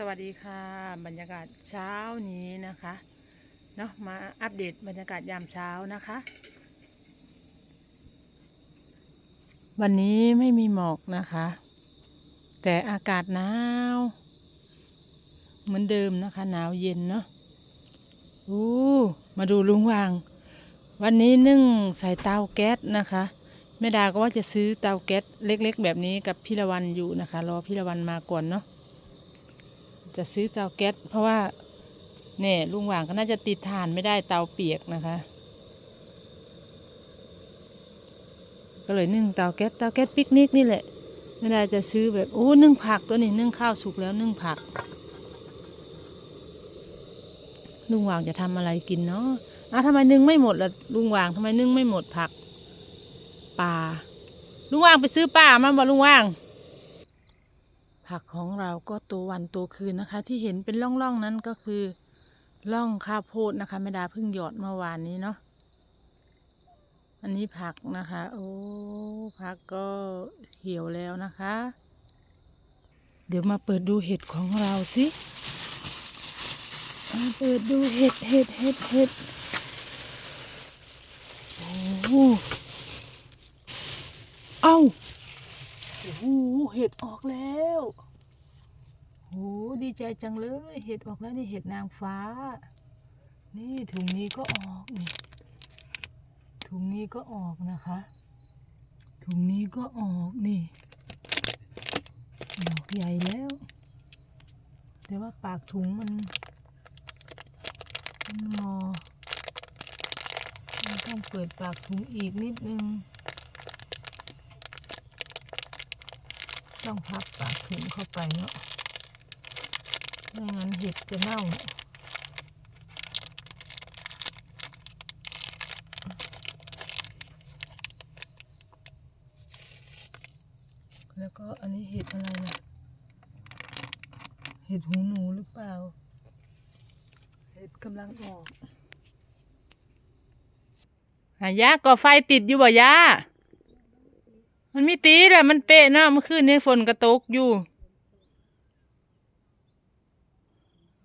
สวัสดีค่ะ บรรยากาศเช้านี้นะคะเนาะมาอัปเดตบรรยากาศยามเช้านะคะ วันนี้ไม่มีหมอกนะคะ แต่อากาศหนาว เหมือนเดิมนะคะหนาวเย็นเนาะอู้มาดูลุงวาง วันนี้นึ่งใส่เตาแก๊สนะคะแม่ดาก็ว่าจะซื้อเตาแก๊สเล็ก ๆ แบบนี้กับพี่ละวันอยู่นะคะรอพี่ละวันมาก่อนเนาะ จะซื้อเตาแก๊สเพราะว่าเนี่ยลุงหว่างก็น่าจะติดถ่านไม่ได้เตาเปียกนะคะ ก็เลยนึ่งเตาแก๊สเตาแก๊สปิกนิกนี่แหละไม่ได้จะซื้อแบบโอ้นึ่งผักตัวนี้นึ่งข้าวสุกแล้วนึ่งผักลุงหว่างจะทำอะไรกินเนาะอ้าวทำไมนึ่งไม่หมดล่ะลุงหว่างทำไมนึ่งไม่หมดผักปลาลุงว่างไปซื้อปลามาบ่ลุงว่าง ผักของเราก็ตัววันตัวคืนนะคะ ที่เห็นเป็นร่องๆนั้นก็คือร่องข้าวโพดนะคะแม่ดาเพิ่งหยอดเมื่อวานนี้เนาะอันนี้ผักนะคะ โอ้ผักก็เหี่ยวแล้วนะคะ เดี๋ยวมาเปิดดูเห็ดของเราสิมาเปิดดูเห็ดเห็ดเห็ดเห็ดโอ้เอ้า อ้โหเห็ดออกแล้วโอ้ดีใจจังเลย เห็ดออกแล้วนี่เห็ดนางฟ้า นี่ถุงนี้ก็ออกนี่ถุงนี้ก็ออกนะคะ ถุงนี้ก็ออกนี่ดอกใหญ่แล้ว แต่ว่าปากถุงมันมันงอต้องเปิดปากถุงอีกนิดนึง ต้องพับปากถุงเข้าไปเนาะไม่งั้นเห็ดจะเน่าแล้วก็อันนี้เห็ดอะไรนะเห็ดหูหนูหรือเปล่า เห็ดกำลังออกอายาก่อไฟติดอยู่บ่ยา มันมีตีแหละมันเป๊ะเนาะเมื่อคืนนี้ฝนกระตกอยู่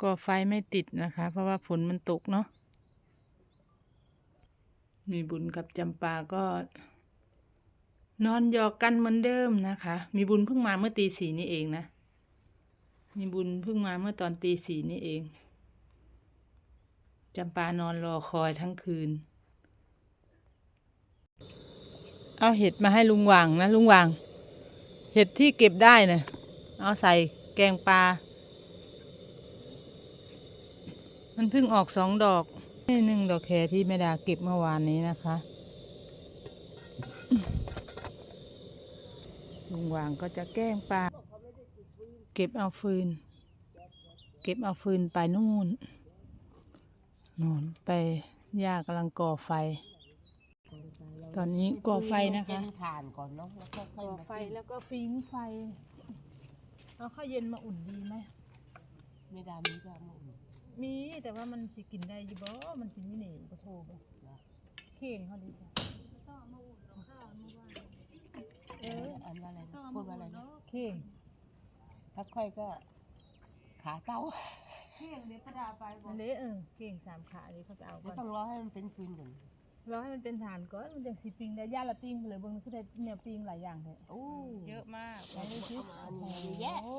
ก็ไฟไม่ติดนะคะ เพราะว่าฝนมันตกเนาะมีบุญกับจำปาก็ นอนหยอกกันเหมือนเดิมนะคะ มีบุญเพิ่งมาเมื่อตีสี่นี่เองนะ มีบุญเพิ่งมาเมื่อตอนตีสี่นี่เองจำปานอนรอคอยทั้งคืน เอาเห็ดมาให้ลุงหว่างนะลุงหว่าง เห็ดที่เก็บได้นะเอาใส่แกงปลา มันเพิ่งออกสองดอกนี่หนึ่งดอกแคที่แม่ดาเก็บเมื่อวานนี้นะคะลุงหว่างก็จะแกงปลา เก็บเอาฟืน เก็บเอาฟืนไปนู่นนู่นไปย่ากำลังก่อไฟ ตอนนี้ก่อไฟนะคะเป็นถ่านก่อนเนาะแล้วก็ค่อยก่อมาไฟแล้วก็ฟิงไฟเอาข้าวเย็นมาอุ่นดีไหม ไม่ดามีก็เอามาอุ่นมีแต่ว่ามันสิกินได้อยู่บ่ มันสิมีเหน่กระโทบ่เข่งเขาดีจ้ะเอออันว่าอะไรนะพูดว่าอะไรนะเข่งถ้าค่อยก็ขาเต้านั่นเลยเออเข่งสามขาเลยเขาจะเอาจะก่อนต้องรอให้มันเป็นฟืนก่อน รอให้มันเป็นฐานก่อนมันจะสิปิงได้ย่าละปิงไปเลยเบิ่งคือได้เนี่ยปิงหลายอย่างเลยโอ้เยอะมากไหนดูสิเอามาอันนี้เยอะแยะโอ้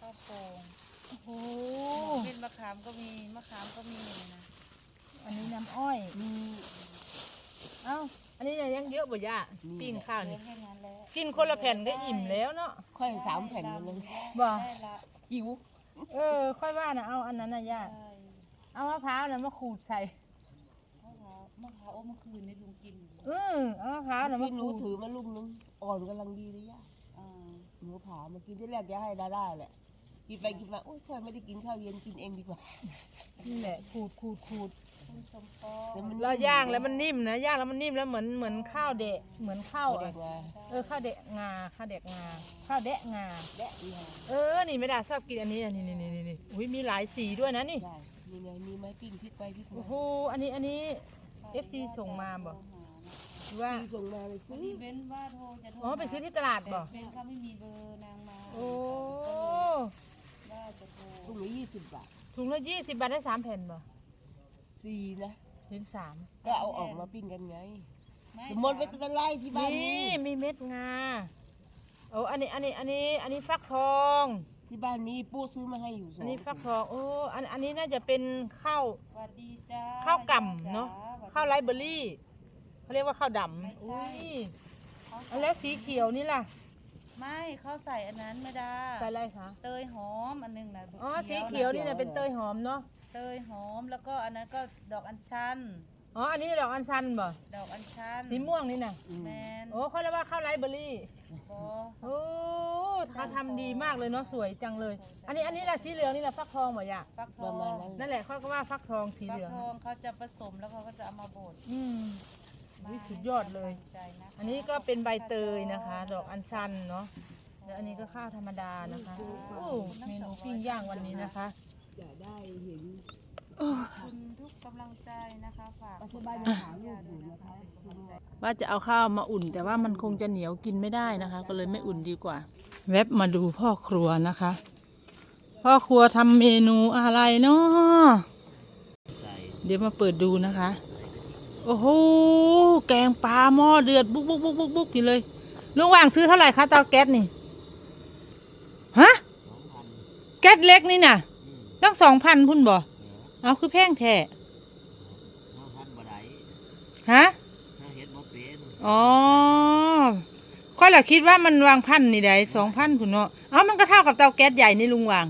ข้าวโป่งโหเป็นมะขามก็มีมะขามก็มีนะอันนี้น้ำอ้อยมีเอ้าอันนี้ยังเยอะบ่ย่ามีปิ้งข้าวเหลืนี่อแค่นั้นแล้วกินคนละแผ่นก็อิ่มแล้วเนาะค่อยสามแผ่นหมดเลยบ่ได้ละหิวเออ ค่อยว่านะเอาอันนั้นนะย่าได้เอามะพร้าวน่ะมาขูดใส่ มะขามมะขามโอ้เมื่อคืนนี้ลุงกินอยู่เออเอามะพร้าวน่ะมากินหขูนูดถือมาลุ่มนึงอ่อนกำลังดีเลยย่าอ่าหนูผามากินที่แรกจะให้ดาด้าแหละกินไปกินมาโอ้ยค่อยไม่ได้กินข้าวเย็นกินเองดีกว่านี่แหละขูดขูดขูดคุณสมปอแต่มันเราย่างแล้วมันนิ่มนะย่างแล้วมันนิ่มแล้วเหมือนเหมือนข้าวเดะเหมือนข้าวเด็อะกว่าเออข้าวเดะงาข้าวเดะงาข้าวเดะงาแดะเนี่ยเออนี่ไม่ได้ชอบกินอันนี้อันนี้นี่นี่นี่นี่อุ้ยมีหลายสีด้วยนะนี่ได้มีไงมีไหมปิ้งพริกไปพริกโอ้มาโหอันนี้อันนี้ FC ส่งมาบ่หรือว่าพี่ส่งมาเลยซื้อมีเว้นว่าโทรจะโทรอ๋อไปซื้อที่ตลาดบ่ เป็นเขาไม่มีเบอร์นางมาโอ้ ว่าจะโทรสิบบาทถุงละยี่สิบบาทได้สามแผ่นบ่สี่นะ ถึงสามก็เอาออกมาปิ้งกันไงไม่สมมติไม่เป็นไรที่บ้านนี่นี้มีเม็ดงาโอ้อันนี้อันนี้อันนี้อันนี้ฟักทอง ที่บ้านนี้ปู่ซื้อมาให้อยู่สองอันนี้ฟักทองโอ้อันอันนี้น่าจะเป็นข้าว สวัสดีจ้าข้าวกล่ำเนาะจ้ ข้าวไรเบอร์รี่เขาเรียกว่าข้าวดไม่ำใช่อุ้ยข้าวอันแล้วสีเขียวนี่ล่ะ ไม่เขาใส่อันนั้นไม่ได้ใส่อะไรคะเตยหอมอันหนึงนะอ๋อสีเขียวนี่นะเป็นเตยหอมเนาะเตยหอมแล้วก็อันนั้นก็ดอกอัญชัน อ๋ออันนี้ดอกอัญชันบ่ดอกอัญชันสีม่วงนี่น่ะแมนโอ้เขาเรียกว่าข้าวไรเบอร์รี่บอโอ้ เขาทำดีมากเลยเนาะสวยจังเลย อันนี้อันนี้แหละสีเหลืองนี่แหละฟักทองบ่ยะฟักทปอระงมาณนั้นนั่นแหละเขาก็ว่าฟักทองสีฟัเหกลือง ทองเขาจะผสมแล้วเขาก็จะเอามาบดอืมอุ๊ยสุดยอดเลยใจะคะอันนี้ก็เป็นใบเตยนะคะ ดอกอัญชันเนาะแล้วอันนี้ก็ข้าวธรรมดานะคะโอ้เมนูปิ้งย่างวันนี้นะคะ อยากได้เห็นขอบคุณทุกกำลังใจนะคะฝากปัจจุบันยังหาลูกอยู่นะคะ ว่าจะเอาข้าวมาอุ่น แต่ว่ามันคงจะเหนียวกินไม่ได้นะคะ ก็เลยไม่อุ่นดีกว่า แวบมาดูพ่อครัวนะคะ พ่อครัวทำเมนูอะไรเนาะเดี๋ยวมาเปิดดูนะคะ โอ้โหแกงปลาหม้อเดือดบุกบุกบุกบุกบุกอยู่เลยลุงว่างซื้อเท่าไหร่คะเตาแก๊สนี่ฮะแก๊สเล็กนี่น่ะตั้งสองพันพุ่นบ่เอาคือแพงแท้ฮะ เฮ็ดบ่เป็นอ๋อค่อยละคิดว่ามันวางพันนี่ได้สองพันคุณเนาะเอ้ามันก็เท่ากับเตาแก๊สใหญ่นี่ลุงวาง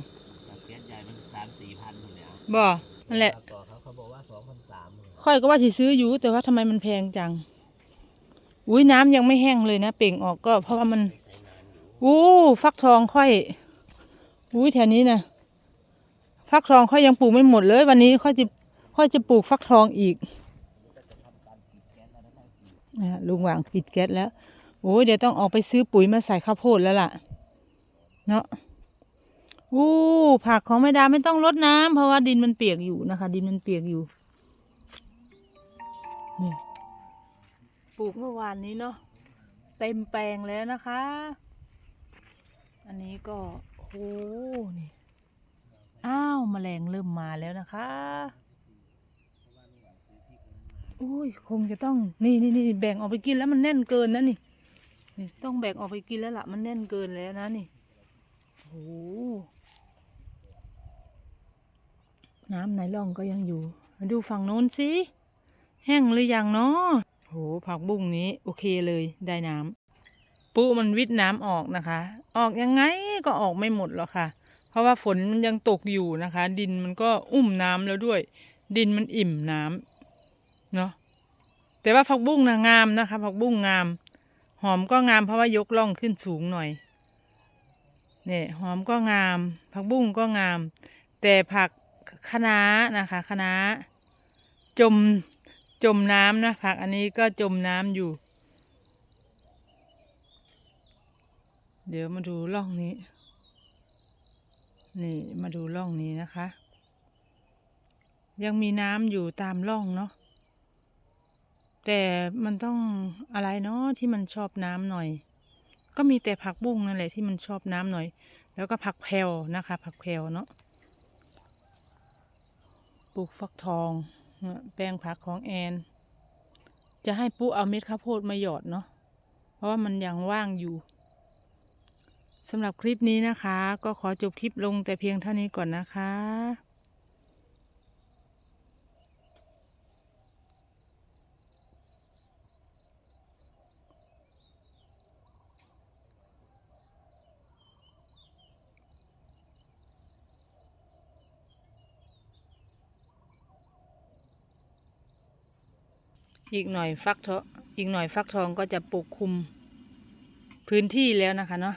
แต่แก๊สใหญ่มันสามสี่พันคนแล้วบ่นั่นแหละ ต่อเขาเขาบอกว่าสองพันสามค่อยก็ว่าสิซื้ออยู่ แต่ว่าทำไมมันแพงจัง อุ้ยน้ำยังไม่แห้งเลยนะ เป่งออกก็เพราะว่ามันใช้นานอยู่อู้ฟักทองค่อย อุ้ยแถวนี้นะฟักทองค่อยยังปลูกไม่หมดเลย วันนี้ค่อยจะค่อยจะปลูกฟักทองอีก นะลุงหวางปิดแก๊สแล้วโอ้ยเดี๋ยวต้องออกไปซื้อปุ๋ยมาใส่ข้าวโพดแล้วล่ะ เนาะอู้ผักของแม่ดาไม่ต้องรดน้ำเพราะว่าดินมันเปียกอยู่นะคะ ดินมันเปียกอยู่นี่ปลูกเมื่อวานนี้เนาะเต็มแปลงแล้วนะคะ อันนี้ก็โอ้นี่อ้าวแมลงเริ่มมาแล้วนะคะ อุ้ยคงจะต้องนี่นี่นี่แบ่งออกไปกินแล้วมันแน่นเกินนะนี่นี่ต้องแบ่งออกไปกินแล้วล่ะมันแน่นเกินแล้วนะนี่โอ้โหน้ำในร่องก็ยังอยู่ มาดูฝั่งโน้นสิแห้งหรือยังเนาะโหผักบุ้งนี้โอเคเลยได้น้ำปูมันวิทน้ำออกนะคะ ออกยังไงก็ออกไม่หมดหรอกค่ะ เพราะว่าฝนมันยังตกอยู่นะคะ ดินมันก็อุ้มน้ำแล้วด้วย ดินมันอิ่มน้ำ เนาะแต่ว่าผักบุ้งนะงามนะคะผักบุ้งงาม หอมก็งามเพราะว่ายกล่องขึ้นสูงหน่อยเนี่ยหอมก็งาม ผักบุ้งก็งาม แต่ผักคะน้านะคะคะน้าจมจมน้ำนะผักอันนี้ก็จมน้ำอยู่ เดี๋ยวมาดูร่องนี้ นี่มาดูร่องนี้นะคะ ยังมีน้ำอยู่ตามร่องเนาะ แต่มันต้องอะไรเนาะที่มันชอบน้ำหน่อย ก็มีแต่ผักบุ้งนั่นแหละที่มันชอบน้ำหน่อย แล้วก็ผักแพรวนะคะ ผักแพรวเนาะปลูกฟักทองแปลงผักของแอน จะให้ปุ๊เอาเม็ดข้าวโพดมาหยอดเนาะเพราะว่ามันยังว่างอยู่สำหรับคลิปนี้นะคะ ก็ขอจบคลิปลงแต่เพียงเท่านี้ก่อนนะคะ อีกหน่อยฟักทองอีกหน่อยฟักทองก็จะปกคลุมพื้นที่แล้วนะคะเนาะ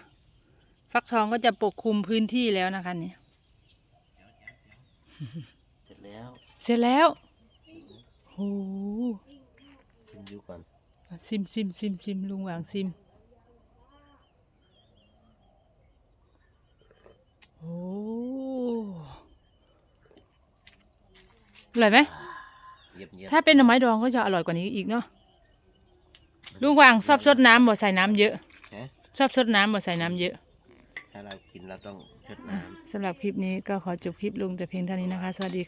ฟักทองก็จะปกคลุมพื้นที่แล้วนะคะเนี่ยเสร็จแล้ว เสร็จแล้วโหชิมดูก่อนซิมซิมซิมซิมลุงหวางซิมโอ้อร่อยไหม เยียบเยียบถ้าเป็นหน่อไม้ดองก็จะอร่อยกว่านี้อีกเนาะลุงหวางชอบซดน้ำบ่ใส่น้ำเยอะฮะชอบซดน้ำบ่ใส่น้ำเยอะ ถ้าเรากินเราต้องชดน้ำสำหรับคลิปนี้ก็ขอจบคลิปลงแต่เพียงเท่านี้นะคะ สวัสดีค่ะ